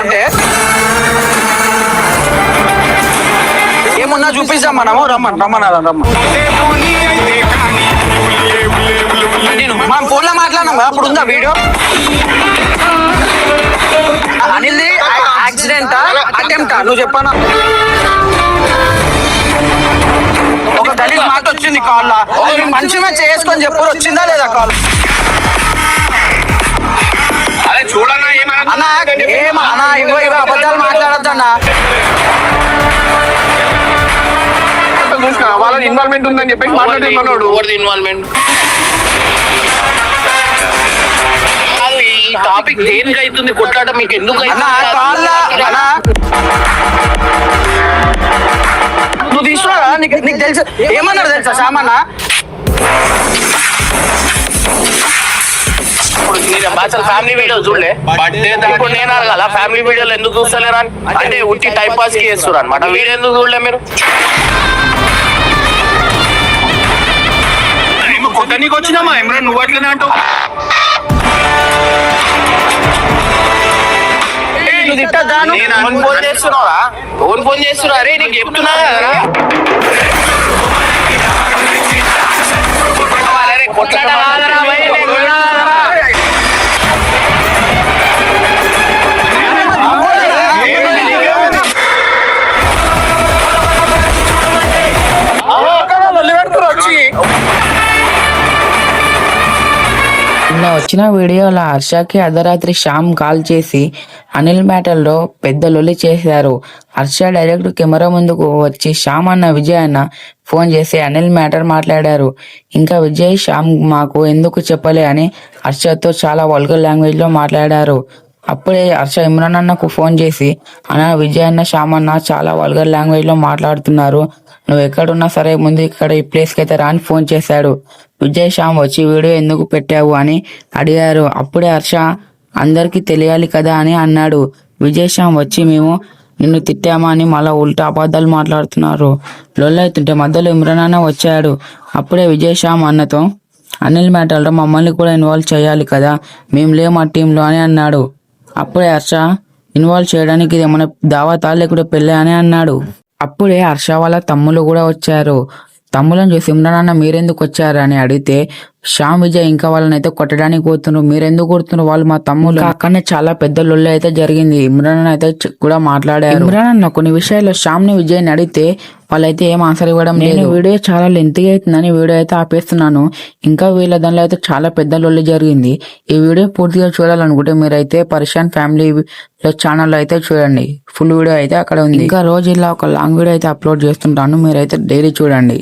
అంటే ఏమున్నా చూపిస్తాం మనము. రమ్మని రమ్మన్నారా రమ్మని నేను మనం ఫోన్లో మాట్లాడినాం కదా అప్పుడు ఉందా వీడియో? అనిల్ది accident attempt? నువ్వు చెప్పానా? ఒక దళిత మాట వచ్చింది కాల్ మంచిగా చేసుకొని చెప్పు వచ్చిందా లేదా కాల్? అదే చూడండి అన్నా ఏం అన్నా ఇవ్వ ఇవ్వ అబద్ధాలు మాట్లాడద్దన్నా. చూసిన వాళ్ళని ఇన్వాల్వ్మెంట్ ఉందని చెప్పి మాట్లాడుతున్నాడు ఎవరిది ఇన్వాల్వ్మెంట్ ఈ టాపిక్ దేనికి అవుతుంది కొట్లాట మీకు ఎందుకు అన్నా కాల్ అన్నా. నువ్వు తీసుకురా నీకు నీకు తెలుసు. ఏమన్నాడు తెలుసా సామానా అసలు ఫ్యామిలీ వీడియో చూడలే. ఇప్పుడు నేను అడగాల ఫ్యామిలీ వీడియోలు ఎందుకు చూస్తలేరు అని? అంటే ఉట్టి టైం పాస్కి చేస్తారు అనమాట వీడియో ఎందుకు చూడలే మీరు? కొత్త నీకు వచ్చినామా? ఇమ్రాన్ నువ్వు అట్లనే అంటావు? నేను ఫోన్ ఫోన్ చేస్తున్నారా ఫోన్ ఫోన్ చేస్తున్నా అరే నీకు చెప్తున్నా అరే నిన్న వచ్చిన వీడియోలో హర్షకి అర్ధరాత్రి శ్యామ్ కాల్ చేసి అనిల్ మ్యాటర్లో పెద్ద లొల్లి చేశారు. హర్ష డైరెక్ట్ కెమెరా ముందుకు వచ్చి శ్యామ్ అన్న విజయ్ అన్న ఫోన్ చేసి అనిల్ మ్యాటర్ మాట్లాడారు. ఇంకా విజయ్ శ్యామ్ మాకు ఎందుకు చెప్పలే అని హర్షతో చాలా వల్గర్ లాంగ్వేజ్లో మాట్లాడారు. అప్పుడే హర్ష ఇమ్రాన్ అన్నకు ఫోన్ చేసి అన్న విజయ్ అన్న శ్యామ్ అన్న చాలా వల్గర్ లాంగ్వేజ్లో మాట్లాడుతున్నారు. నువ్వు ఎక్కడున్నా సరే ముందు ఇక్కడ ఈ ప్లేస్కి అయితే రాని ఫోన్ చేశాడు. విజయ్ శ్యామ్ వచ్చి వీడియో ఎందుకు పెట్టావు అని అడిగారు. అప్పుడే హర్ష అందరికీ తెలియాలి కదా అని అన్నాడు. విజయ్ శ్యామ్ వచ్చి మేము నిన్ను తిట్టామా అని మళ్ళా ఉల్టా అబద్ధాలు మాట్లాడుతున్నారు. లొల్లైతుంటే మధ్యలో ఇమ్రాన్ వచ్చాడు. అప్పుడే విజయ్ శ్యామ్ అన్నతో అనిల్ మ్యాటర్లో మమ్మల్ని కూడా ఇన్వాల్వ్ చేయాలి కదా మేము లేము ఆ టీంలో అని అన్నాడు. అప్పుడే హర్ష ఇన్వాల్వ్ చేయడానికి ఇది ఏమైనా దావతా కూడా పెళ్ళి అని అన్నాడు. అప్పుడే హర్ష వాళ్ళ తమ్ముళ్ళు కూడా వచ్చారు. తమ్ములను చూసి ఇమ్రాన్ అన్న మీరెందుకు వచ్చారు? అని అడిగితే శ్యామ్ విజయ్ ఇంకా వాళ్ళని అయితే కొట్టడానికి పోతున్నారు. మీరెందుకు కొడుతున్నారు? వాళ్ళు మా తమ్ముళ్ళు. అక్కడనే చాలా పెద్ద లొల్లి అయితే జరిగింది. ఇమ్రాన్ అయితే కూడా మాట్లాడారు. ఇమ్రాన్ అన్న కొన్ని విషయాల్లో శ్యామ్ని విజయ్ని అడిగితే వాళ్ళైతే ఏం ఆన్సర్ ఇవ్వడం లేదు. వీడియో చాలా లెంత్ అవుతుందని వీడియో అయితే ఆపేస్తున్నాను. ఇంకా వీళ్ళ దానిలో అయితే చాలా పెద్ద లొల్లి జరిగింది. ఈ వీడియో పూర్తిగా చూడాలనుకుంటే మీరైతే పరిశాన్ ఫ్యామిలీ ఛానల్ అయితే చూడండి. ఫుల్ వీడియో అయితే అక్కడ ఉంది. ఇంకా రోజు ఇలా ఒక లాంగ్ వీడియో అయితే అప్లోడ్ చేస్తుంటాను. మీరైతే డైలీ చూడండి.